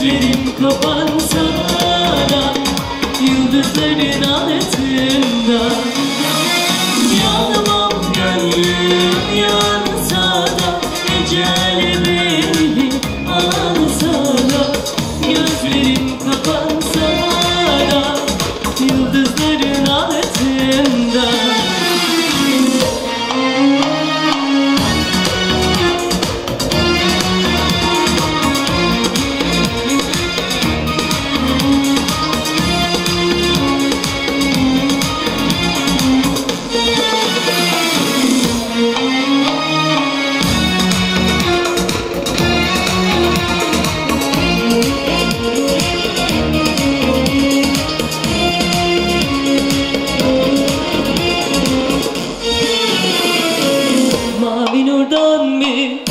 Gözlerim kapansa da Yıldızların altında. Yanmam gönlüm yansa da Ecel Abi Nur'dan?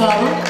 Marcelo.